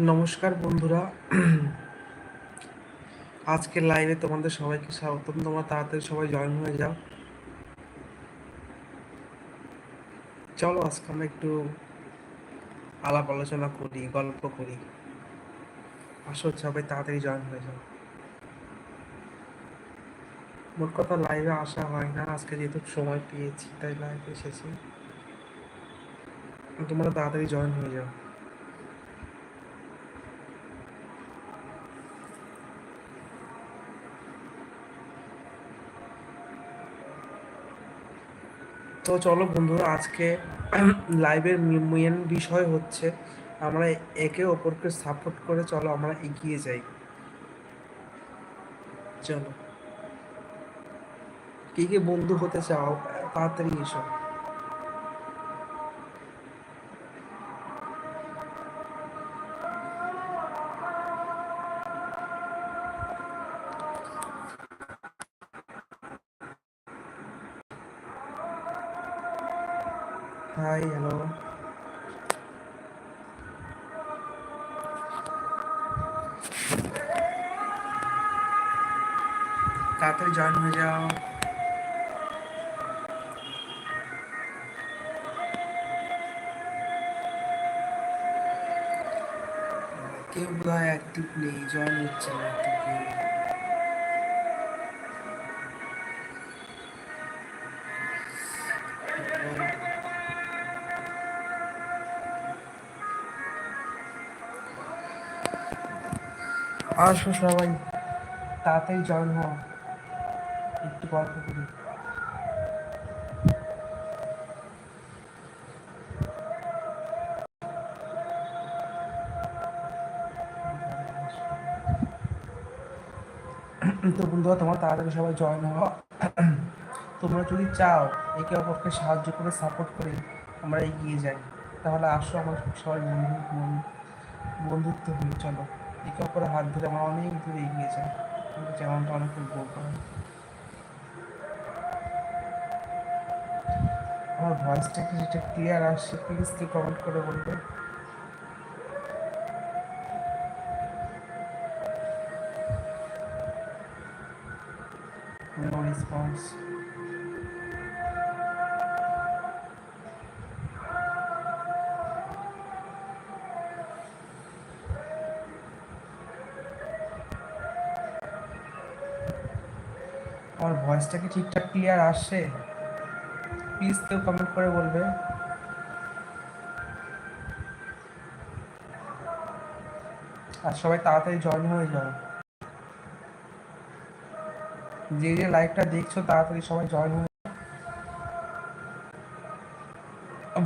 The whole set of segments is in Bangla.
নমস্কার বন্ধুরা। আজকের লাইভে তোমাদের সবাইকে স্বাগতম। তোমরা তাড়াতাড়ি সবাই জয়েন হয়ে যাও। চলো আজকে আমরা একটু আলাপ আলোচনা করি, গল্প করি। আসো সবাই তাড়াতাড়ি জয়েন হয়ে যাও। মোট কথা লাইভে আসা হয় না। আজকে যেহেতু সময় পেয়েছি, তাই লাইভে এসেছি। তোমরা তাড়াতাড়ি জয়েন হয়ে যাও। তো চলো বন্ধুরা, আজকে লাইভের মেন বিষয় হচ্ছে আমরা একে অপরকে সাপোর্ট করে চলো আমরা এগিয়ে যাই। চলো। কে কে বন্ধু হতে চাও, তাড়াতাড়ি এসো। তাড়াতাড়ি জয়েন হয়ে যাও। কেউ অ্যাক্টিভ নেই জয়েন হচ্ছে না তো কেউ। আসো সবাই, তাড়াতাড়ি জয়েন হও। একটু গল্প করি। তো বন্ধুরা, তোমার তাড়াতাড়ি সবাই জয়েন হওয়া তোমরা যদি চাও একে অপরকে সাহায্য করে সাপোর্ট করে আমরা এগিয়ে যাই, তাহলে আসো আমার সবাই বন্ধু, বন্ধু- বন্ধুত্ব হয়ে চলো। একে অপরের হাত ধরে আমরা অনেক দূরে এগিয়ে যাই। যেমনটা অনেক বউ করে আমার ভয়েসটা কি যেটা ক্লিয়ার আসছে প্লিজ কেউ কমেন্ট করে বলবে। নো রেসপন্স আমার ভয়েসটা কি ঠিকঠাক ক্লিয়ার আসছে? প্লিজ কেউ কমেন্ট করে বলবে। আর সবাই তাড়াতাড়ি জয়েন হয়ে যাও। যে যে লাইভটা দেখছ, তাড়াতাড়ি সবাই জয়েন হয়ে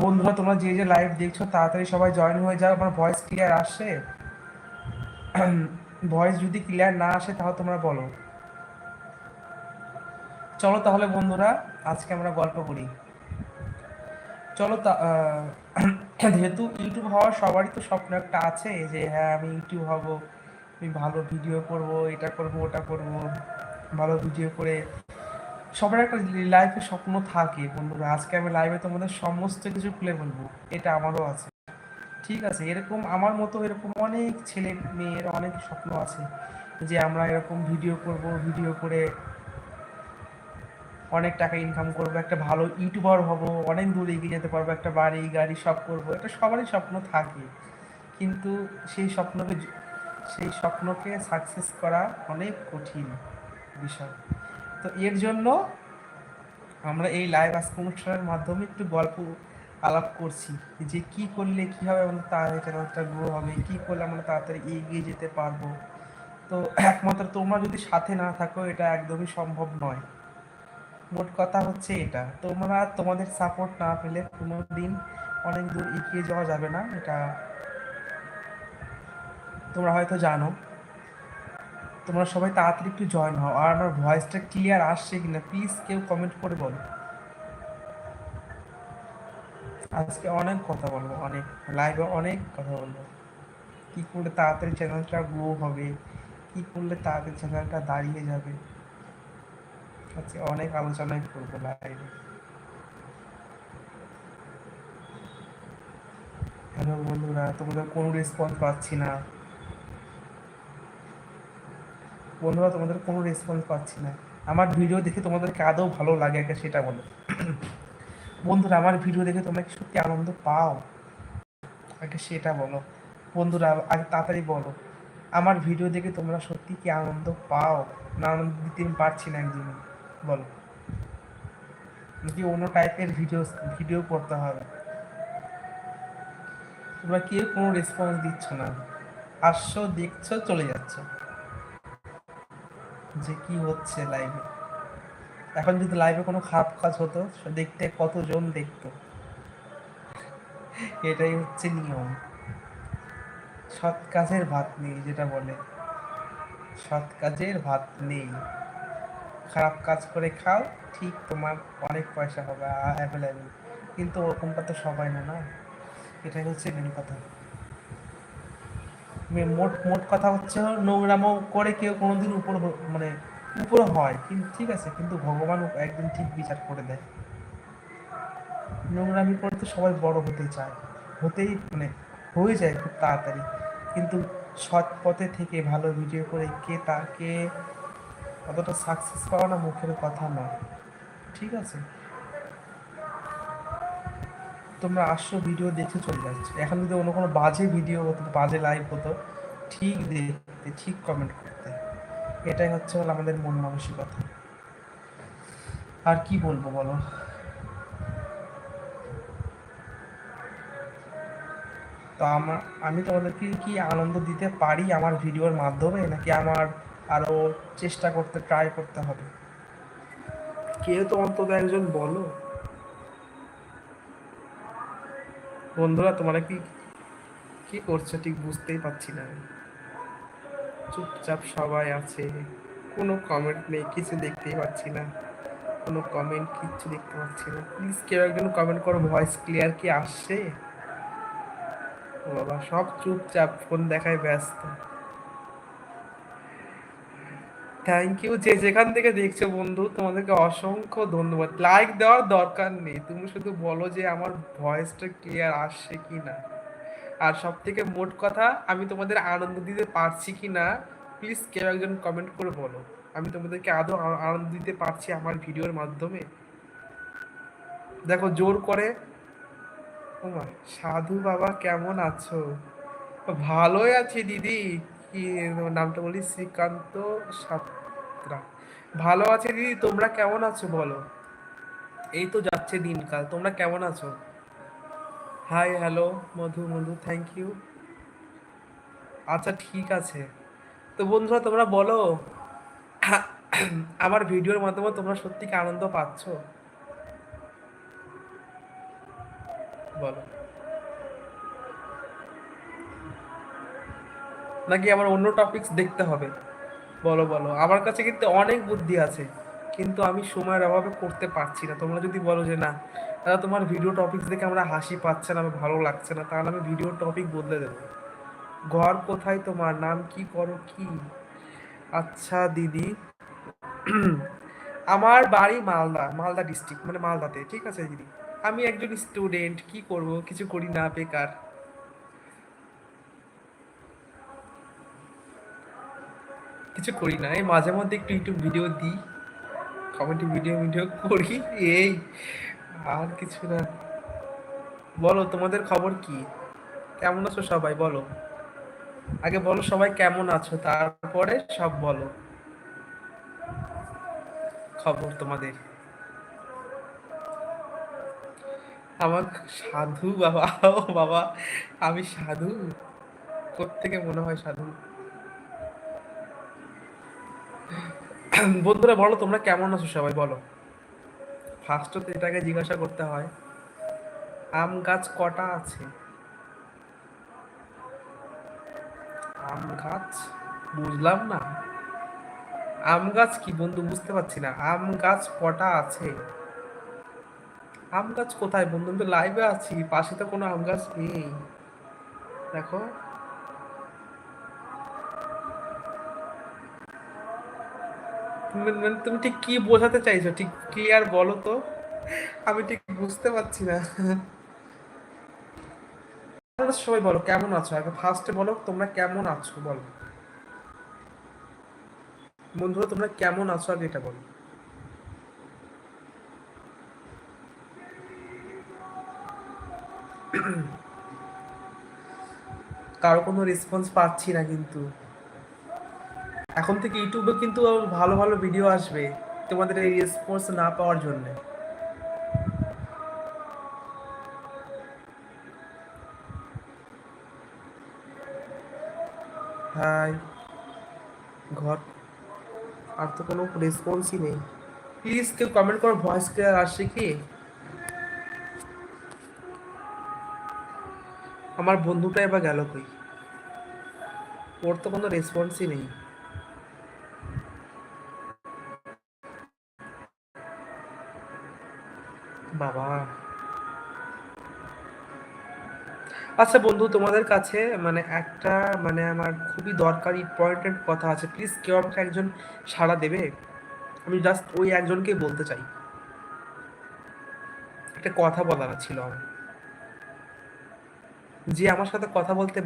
বন্ধুরা, তোমরা যে যে লাইভ দেখছ, তাড়াতাড়ি সবাই জয়েন হয়ে যাও। আমার ভয়েস ক্লিয়ার আসছে ভয়েস যদি ক্লিয়ার না আসে, তাহলে তোমরা বলো। চলো তাহলে বন্ধুরা, আজকে আমরা গল্প করি। চলো তা যেহেতু ইউটিউব হওয়ার সবারই তো স্বপ্ন একটা আছে যে হ্যাঁ আমি ইউটিউব হব, আমি ভালো ভিডিও করব, এটা করব, ওটা করব, ভালো ভিডিও করে সবার একটা লাইফে স্বপ্ন থাকে বন্ধুরা। আজকে আমি লাইভে তোমাদের সমস্ত কিছু খুলে বলব, এটা আমারও আছে। ঠিক আছে, এরকম আমার মতো এরকম অনেক ছেলে মেয়ের অনেক স্বপ্ন আছে যে, আমরা এরকম ভিডিও করব ভিডিও করে অনেক টাকা ইনকাম করব, একটা ভালো ইউটিউবার হব, অনেক দূর এগিয়ে যেতে পারব, একটা বাড়ি, গাড়ি সব করব, এটা সবারই স্বপ্ন থাকে। কিন্তু সেই স্বপ্নকে সেই স্বপ্নকে সাকসেস করা অনেক কঠিন বিষয়। তো এর জন্য আমরা এই লাইভ আজকে অনুষ্ঠানের মাধ্যমে একটু গল্প আলাপ করছি, যে কি করলে কি হবে আমাদের তাড়াতাড়ি চ্যানেলটা গ্রো হবে, কি করলে আমরা তাড়াতাড়ি এগিয়ে যেতে পারব। তো একমাত্র তোমরা যদি সাথে না থাকো, এটা একদমই সম্ভব নয়। মোট কথা হচ্ছে এটা। তোমরা তোমাদের সাপোর্ট না পেলে কোনো দিন অনেক দূর এগিয়ে যাওয়া যাবে না। এটা তোমরা হয়তো জানো। তোমরা সবাই তাড়াতাড়ি একটু জয়েন হও। আর আমার ভয়েসটা ক্লিয়ার আসছে কিনা প্লিজ কেউ কমেন্ট করে বলো। আজকে অনেক কথা বলব, অনেক। লাইভে অনেক কথা বলব। কি করলে তাড়াতাড়ি চ্যানেলটা গ্রো হবে, কি করলে তাড়াতাড়ি চ্যানেলটা দাঁড়িয়ে যাবে। আজকে অনেক আলোচনাই করব লাইভে হ্যালো বন্ধুরা, তোমাদের কোনো রেসপন্স পাচ্ছি না। বন্ধুরা, তোমাদের কোনো রেসপন্স পাচ্ছি না। আমার ভিডিও দেখে তোমাদেরকে আদৌ ভালো লাগে একটা সেটা বলো। বন্ধুরা, আমার ভিডিও দেখে তোমরা কি সত্যি আনন্দ পাও? আগে সেটা বলো। বন্ধুরা, আগে তাড়াতাড়ি বলো। আমার ভিডিও দেখে তোমরা সত্যি কি আনন্দ পাও? না আনন্দ দিতে পারছি না একদিন বলো। নাকি অন্য টাইপের ভিডিও ভিডিও করতে হবে তোমরা কেউ কোনো রেসপন্স দিচ্ছ না। আসছো দেখছ, চলে যাচ্ছ। যে কি হচ্ছে লাইভে এখন যদি লাইভে কোনো খারাপ কাজ হতো দেখতে কতজন দেখতো? এটাই হচ্ছে নিয়ম। সৎ কাজের ভাত নেই, যেটা বলে। সৎ কাজের ভাত নেই। খারাপ কাজ করে খাও, ঠিক তোমার অনেক পয়সা হবে অ্যাভেলেবেল কিন্তু ওরকমটা তো সবাই না না? এটাই হচ্ছে মেন কথা। মোট মোট কথা হচ্ছে নোংরামো করে কেউ কোনোদিন উপর মানে উপর হয় কিন্তু ঠিক আছে, কিন্তু ভগবান একদিন ঠিক বিচার করে দেয়। নোংরামি করে তো সবাই বড় হতে চায়। হতেই মানে হয়ে যায় খুব তাড়াতাড়ি। কিন্তু সৎ পথে থেকে ভালো ভিডিও করে কে তাকে অতটা সাকসেস পাওয়া না মুখের কথা নয় ঠিক আছে? তোমরা আসছো ভিডিও দেখে চলে যাচ্ছ। এখন যদি অন্য কোনো বাজে ভিডিও হতো বাজে লাইভ হতো, ঠিক দেখতে, ঠিক কমেন্ট করতে। এটাই হচ্ছে হলো আমাদের মন মানসিকতা। আর কি বলব বলো? তো আমার আমি তোমাদেরকে কি আনন্দ দিতে পারি আমার ভিডিওর মাধ্যমে? নাকি আমার আরও চেষ্টা করতে ট্রাই করতে হবে। কেউ তো অন্তত একজন বলো? বন্ধুরা, তোমরা কি কি করছ? ঠিক বুঝতেই পারছি না। চুপচাপ সবাই আছে। কোনো কমেন্ট নেই, কিছু দেখতেই পাচ্ছি না। কোনো কমেন্ট কিচ্ছু দেখতে পাচ্ছি না। প্লিজ কেউ একজন কমেন্ট করো ভয়েস ক্লিয়ার কি আসছে? বাবা, সব চুপচাপ ফোন দেখায় ব্যস্ত। থ্যাংক ইউ যে যেখান থেকে দেখছ বন্ধু, তোমাদেরকে অসংখ্য ধন্যবাদ। লাইক দেওয়ার দরকার নেই। তুমি শুধু বলো যে আমার ভয়েসটা ক্লিয়ার আসছে কি না আর সব থেকে মোট কথা, আমি তোমাদের আনন্দ দিতে পারছি কি না প্লিজ কেউ একজন কমেন্ট করে বলো। আমি তোমাদেরকে আদৌ আনন্দ দিতে পারছি আমার ভিডিওর মাধ্যমে? দেখো, জোর করে। সাধু বাবা কেমন আছো? ভালোই আছি দিদি। কি নামটা বলি? শ্রীকান্ত সাত্রা। ভালো আছে দিদি, তোমরা কেমন আছো বলো? এই তো যাচ্ছে দিনকাল, তোমরা কেমন আছো? Hi hello Madhu Madhu thank you আচ্ছা ঠিক আছে। তো বন্ধুরা, তোমরা বলো, আমার ভিডিওর মাধ্যমে তোমরা সত্যি কি আনন্দ পাচ্ছ? বলো। নাকি আমার অন্য টপিকস দেখতে হবে? বলো বলো। আমার কাছে কিন্তু অনেক বুদ্ধি আছে, কিন্তু আমি সময়ের অভাবে করতে পারছি না। তোমরা যদি বলো যে না দাদা তোমার ভিডিও টপিকস দেখে আমরা হাসি পাচ্ছে না আমার ভালো লাগছে না, তাহলে আমি ভিডিও টপিক বদলে দেবো। ঘর কোথায় তোমার? নাম কি করো? কি? আচ্ছা দিদি। আমার বাড়ি মালদা মালদা ডিস্ট্রিক্ট মানে মালদাতে, ঠিক আছে দিদি? আমি একজন স্টুডেন্ট কি করব? কিছু করি না, বেকার। কিছু করি না। এই মাঝে মধ্যে একটু ইউটিউব ভিডিও দিই কমেডি ভিডিও ভিডিও করি। এই, আর কিছু না। বলো, তোমাদের খবর কি? কেমন আছো সবাই, বলো। আগে বলো সবাই কেমন আছো, তারপরে সব বলো। খবর তোমাদের। আমার সাধু বাবা বাবা, আমি সাধু? থেকে মনে হয় সাধু? বন্ধুরা, বলো তোমরা কেমন আছো সবাই, বলো। ফার্স্ট তো এটাকে জিজ্ঞাসা করতে হয়, আম গাছ কটা আছে? আম গাছ? বুঝলাম না। আম গাছ কি, বন্ধু? বুঝতে পারছি না। আম গাছ কটা আছে? আম গাছ কোথায়, বন্ধু? আমি তো লাইভে আছি, পাশে তো কোনো আম গাছ নেই। দেখো। মানে তুমি ঠিক কি বোঝাতে চাইছো? ঠিক ক্লিয়ার বলো তো। আমি ঠিক বুঝতে পারছি না। সবাই বলো, কেমন আছো? আগে ফার্স্টে বলো, তোমরা কেমন আছো বলো। বন্ধুরা, তোমরা কেমন আছো? আগে এটা বলো। কারও কোনো রেসপন্স পাচ্ছি না কিন্তু। এখন থেকে ইউটিউবে কিন্তু ভালো ভালো ভিডিও আসবে তোমাদের এই রেসপন্স না পাওয়ার জন্য। হাই, ঘর, আর তো কোনো রেসপন্সই নেই। প্লিজ কেউ কমেন্ট করো ভয়েস ক্লিয়ার আসছে কি? আমার বন্ধুটা এবার গেল কই? ওর তো কোনো রেসপন্সই নেই। বাবা। আচ্ছা বন্ধু, তোমাদের কাছে মানে একটা মানে আমার খুবই দরকারি ইম্পর্টেন্ট কথা আছে। প্লিজ কেউ আমাকে একজন সাড়া দেবে? আমি জাস্ট ওই একজনকেই বলতে চাই। একটা কথা বলার ছিল যে আমার সাথে কথা বলতে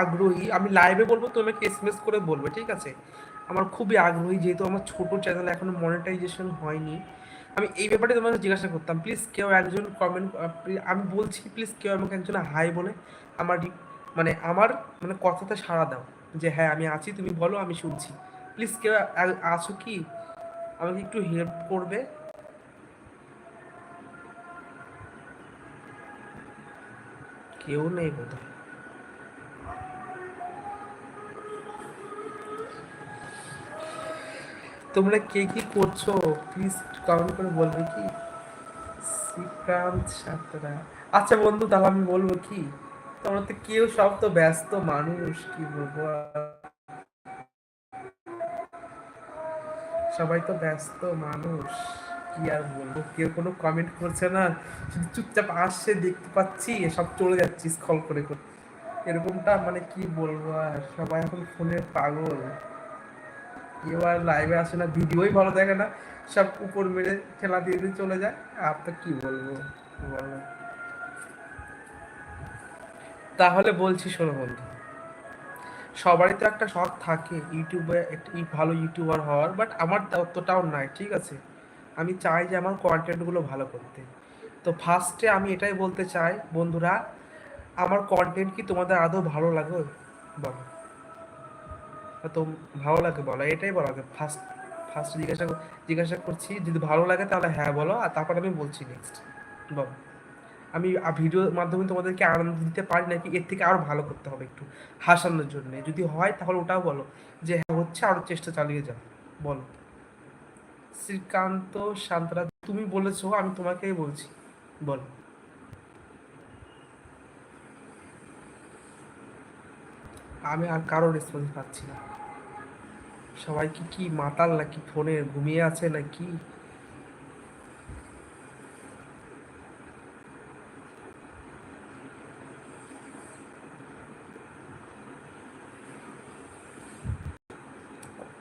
আগ্রহী, আমি লাইভে বলব তুমি আমাকে এসএমএস করে বলবে, ঠিক আছে? আমার খুবই আগ্রহী, যেহেতু আমার ছোট চ্যানেল এখনও মনিটাইজেশন হয়নি। আমি এই ব্যাপারে তোমাকে জিজ্ঞাসা করতাম প্লিজ কেউ একজন কমেন্ট আমি বলছি প্লিজ কেউ আমাকে একজন হাই বলে, আমার মানে আমার মানে কথাতে সাড়া দাও, যে হ্যাঁ আমি আছি, তুমি বলো, আমি শুনছি। প্লিজ কেউ আছো কি? আমাকে একটু হেল্প করবে। কেউ নেই বোধ তোমরা কে কি করছ? প্লিজ কমেন্ট করে বলবে কি? শ্রীকান্ত সাতরা। আচ্ছা বন্ধু, তাহলে আমি বলব কি? তোমরা তো কেউ সব তো ব্যস্ত মানুষ, কি বলব সবাই তো ব্যস্ত মানুষ, কি আর বলব? কেউ কোনো কমেন্ট করছে না, শুধু চুপচাপ আসছে, দেখতে পাচ্ছি সব চলে যাচ্ছি স্কল করে করে। এরকমটা মানে কি বলব আর? সবাই এখন ফোনের পাগল। কেউ আর লাইভে আসে না ভিডিওই ভালো দেখে না। সব উপর মেরে ঠেলা দিয়ে দিয়ে চলে যায়। আর তো কি বলব, বলো। তাহলে বলছি, শোনো বন্ধু। সবারই তো একটা শখ থাকে, ইউটিউবে একটা ভালো ইউটিউবার হওয়ার বাট আমার ততটাও নাই, ঠিক আছে? আমি চাই যে আমার কন্টেন্টগুলো ভালো করতে। তো ফার্স্টে আমি এটাই বলতে চাই, বন্ধুরা, আমার কন্টেন্ট কি তোমাদের আদৌ ভালো লাগে? বলো। তো ভালো লাগে বলো, এটাই বলো আগে ফার্স্ট ফার্স্ট জিজ্ঞাসা জিজ্ঞাসা করছি, যদি ভালো লাগে তাহলে হ্যাঁ বলো, আর তারপর আমি বলছি নেক্সট বলো। আমি ভিডিওর মাধ্যমে তোমাদেরকে আনন্দ দিতে পারি নাকি, এর থেকে আরও ভালো করতে হবে একটু, হাসানোর জন্য। যদি হয় তাহলে ওটাও বলো, যে হ্যাঁ হচ্ছে আরও চেষ্টা চালিয়ে যাও, বলো। শ্রীকান্ত শান্তরা তুমি বলেছ, আমি তোমাকেই বলছি, বলো। আমি আর কারও রেসপন্স পাচ্ছি না। সবাই কি কি মাতাল নাকি ফোনে ঘুমিয়ে আছে নাকি?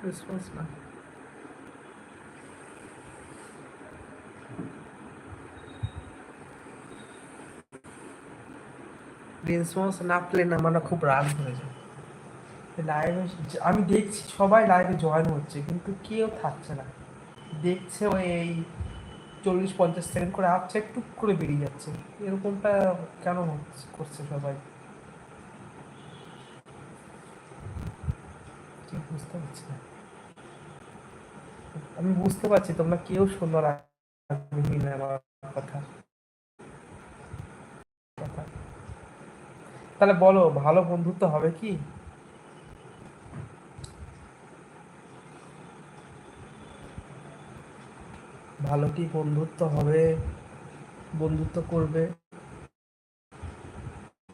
রেসপন্স না। রেসপন্স না পেলে না আমার খুব রাগ হয়ে যায় লাইভে আমি দেখছি, সবাই লাইভে জয়েন হচ্ছে, কিন্তু কেউ থাকছে না। দেখছে ওই এই চল্লিশ, পঞ্চাশ সেকেন্ড করে আসছে, একটু করে বেরিয়ে যাচ্ছে। এরকমটা কেন হচ্ছে, করছে সবাই? বুঝতে পারছি না। আমি বুঝতে পারছি, তোমরা কেউ সুন্দর কথা। তাহলে বলো, ভালো বন্ধুত্ব হবে কি? ভালো কি বন্ধুত্ব হবে? বন্ধুত্ব করবে?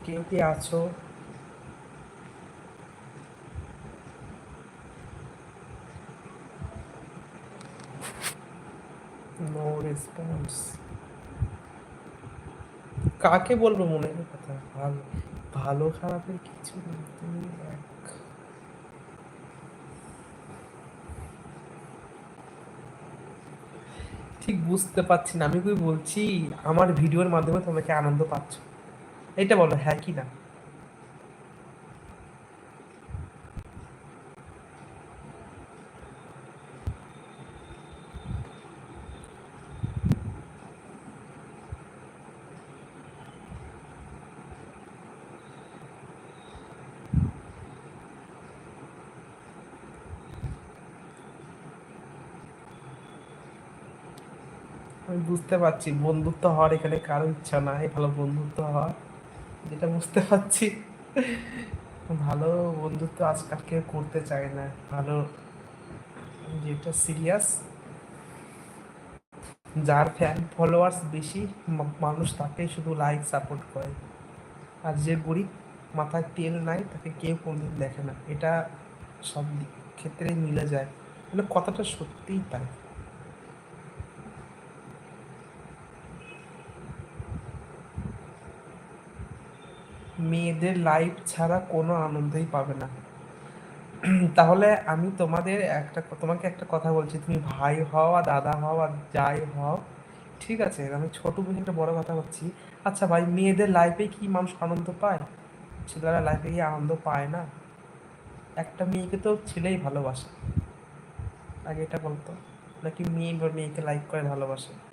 কেউ কি আছো? নো রেসপন্স কাকে বলব মনে কথা? ভালো ভালো খারাপের কিছু নেই। তুমি এক ঠিক বুঝতে পারছি না। আমি কি বলছি, আমার ভিডিওর মাধ্যমে তোমাকে আনন্দ পাচ্ছ? এটা বলো হ্যাঁ কি না? আমি বুঝতে পারছি, বন্ধুত্ব হওয়ার এখানে কারও ইচ্ছা নাই, ভালো বন্ধুত্ব হওয়ার, যেটা বুঝতে পারছি। ভালো বন্ধুত্ব আজকাল কেউ করতে চায় না, ভালো, যেটা সিরিয়াস যার ফ্যান ফলোয়ার্স বেশি মানুষ তাকেই শুধু লাইক সাপোর্ট করে। আর যে গরিব, মাথায় তেল নাই, তাকে কেউ কোনোদিন দেখে না। এটা সব দিক, ক্ষেত্রেই মিলে যায়। মানে কথাটা সত্যিই তাই। মেয়েদের লাইফ ছাড়া কোনো আনন্দই পাবে না। তাহলে আমি তোমাদের একটা, তোমাকে একটা কথা বলছি, তুমি ভাই হও আর দাদা হও আর যাই হও, ঠিক আছে? আমি ছোট বুঝে একটা বড় কথা বলছি আচ্ছা ভাই, মেয়েদের লাইফে কি মানুষ আনন্দ পায়? ছেলেরা লাইফে কি আনন্দ পায় না? একটা মেয়েকে তো ছেলেই ভালোবাসে। আগে এটা বলতো। নাকি মেয়ে বা মেয়েকে লাইক করে ভালোবাসে?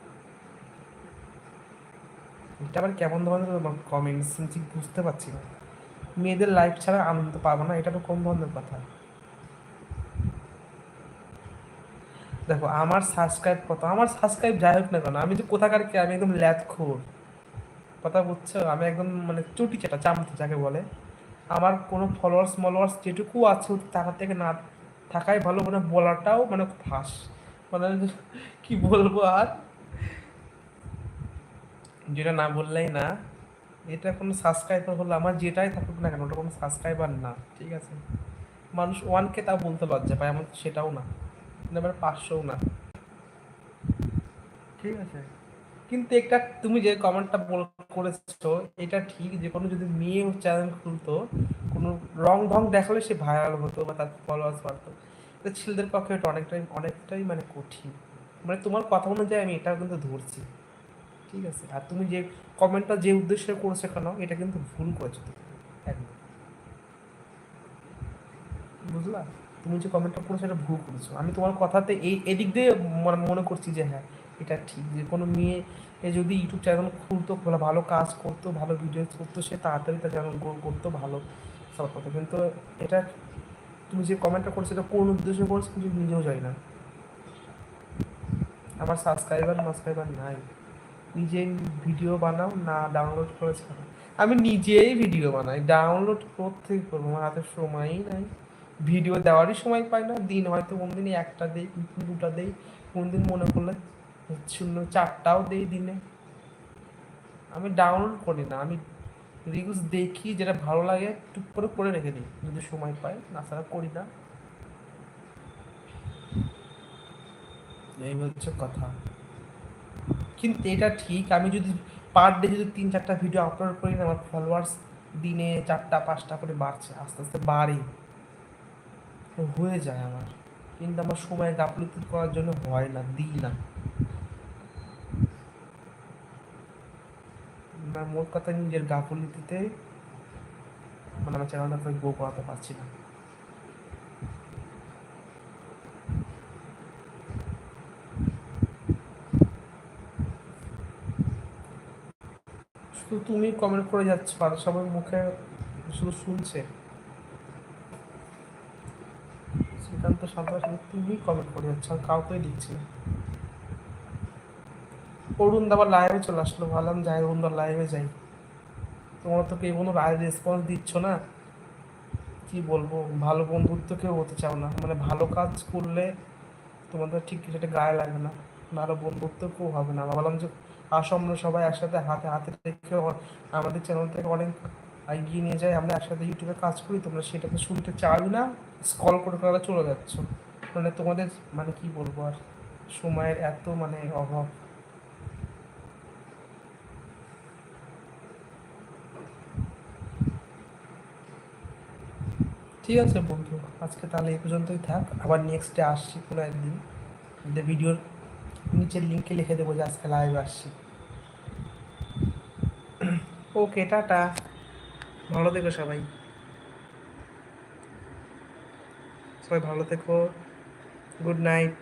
এটা আবার কেমন ধরনের কমেন্টস ঠিক বুঝতে পারছি না। মেয়েদের লাইফ ছাড়া আনন্দ পাবো না, এটা তো কোন ধরনের কথা? দেখো, আমার সাবস্ক্রাইব কত? আমার সাবস্ক্রাইব যাই হোক না কেন, আমি যে কোথাকার কে? আমি একদম ল্যাদ খোর। কথা বুঝছ? আমি একদম মানে চুটি চেটা, চামচে যাকে বলে। আমার কোনো ফলোয়ার্স মলোয়ার্স যেটুকু আছে টাকার থেকে না থাকাই ভালো মানে বলাটাও মানে ফাঁস মানে কি বলব আর? যেটা না বললেই না, এটা কোনো সাবস্ক্রাইবার হলো আমার যেটাই থাকুক না কেন, ওটা কোনো সাবস্ক্রাইবার না, ঠিক আছে? মানুষ ওয়ানকে তা বলতে লজ্জা পায় আমার সেটাও না আমার পাঁচশোও না, ঠিক আছে? কিন্তু একটা তুমি যে কমেন্টটা বল, করেছ, এটা ঠিক যে কোনো যদি মেয়ে চ্যানেল খুলতো, কোনো রং ঢং দেখালে সে ভাইরাল হতো বা তার ফলোয়ার্স বাড়তো। ছেলেদের পক্ষে এটা অনেকটাই অনেকটাই মানে কঠিন। মানে তোমার কথা অনুযায়ী আমি এটাও কিন্তু ধরছি। ঠিক আছে? আর তুমি যে কমেন্টটা যে উদ্দেশ্যে করেছ কেন এটা কিন্তু ভুল করেছ একদম। বুঝলা? তুমি যে কমেন্টটা করেছ এটা ভুল করেছ। আমি তোমার কথাতে এই এদিক দিয়ে মানে করছি যে হ্যাঁ এটা ঠিক যে কোনো মেয়ে এ যদি ইউটিউব চ্যানেল খুলতো, ভালো কাজ করতো, ভালো ভিডিও করতো, সে তাড়াতাড়ি তার চ্যানেল গ্রো করতো, ভালো। সব করতো কিন্তু এটা তুমি যে কমেন্টটা করছ, এটা কোন উদ্দেশ্যে করছ কিছু নিজেও জানি না। আমার সাবস্ক্রাইবার সাবস্ক্রাইবার নাই। নিজে ভিডিও বানাও, না ডাউনলোড করে ছাড়ো। আমি নিজেই ভিডিও বানাই। ডাউনলোড করতে করব, আমার হাতে সময়ই নাই। ভিডিও দেওয়ারই সময় পাই না। দিন হয়তো কোনদিন একটা দেই, দুটা দেই, কোন দিন মনে করলে শূন্য চারটাও দেই দিনে। আমি ডাউনলোড করি না। আমি রিলস দেখি, যেটা ভালো লাগে, টুক করে করে রেখে দিই। যদি সময় পাই, না ছাড়া করি না। এই হচ্ছে কথা। কিন্তু এটা ঠিক, আমি যদি পার ডে যদি তিন, চারটা ভিডিও আপলোড করি না, আমার ফলোয়ার্স দিনে চারটা, পাঁচটা করে বাড়ছে, আস্তে আস্তে বাড়ে হয়ে যায় আমার। কিন্তু আমার সময় গাফলতি করার জন্য হয় না, দিই না। মোট কথা নিজের গাফলতিতে মানে আমার চ্যানেলটা গ্রো করাতে পারছি না শুধু তুমি কমেন্ট করে যাচ্ছ আর সবার মুখে শুধু শুনছে। শ্রীকান্ত সাঁতরা শুধু তুমি কমেন্ট করে যাচ্ছ, আর কাউকেই দিচ্ছি না। অরুণ দাবার লাইভে চলে আসলো, ভাবলাম যাই, অরুণ দা লাইভে যাই। তোমরা তো কেউ কোনো রেসপন্স দিচ্ছ না। কি বলব, ভালো বন্ধুত্ব কেউ হতে চাও না। মানে ভালো কাজ করলে তোমাদের ঠিক সেটা গায়ে লাগে না। ভালো বন্ধুত্ব কেউ হবে না। ভাবলাম যে আসো আমরা সবাই একসাথে হাতে হাতে রেখে আমাদের চ্যানেল থেকে অনেক এগিয়ে নিয়ে যাই। আমরা একসাথে ইউটিউবে কাজ করি, তোমরা সেটাকে শুনতে চাও না স্কল করে করে চলে যাচ্ছ। মানে তোমাদের মানে কি বলব আর, সময়ের এত মানে অভাব। ঠিক আছে বন্ধু, আজকে তাহলে এই পর্যন্তই থাক। আবার নেক্সট ডে আসছি কোনো একদিন। ভিডিওর নিচের লিঙ্কে লিখে দেবো যে আজকে লাইভ আসছি। Okay ta ta. ভালো থেকো সবাই। সবাই ভালো থেকো। Good night.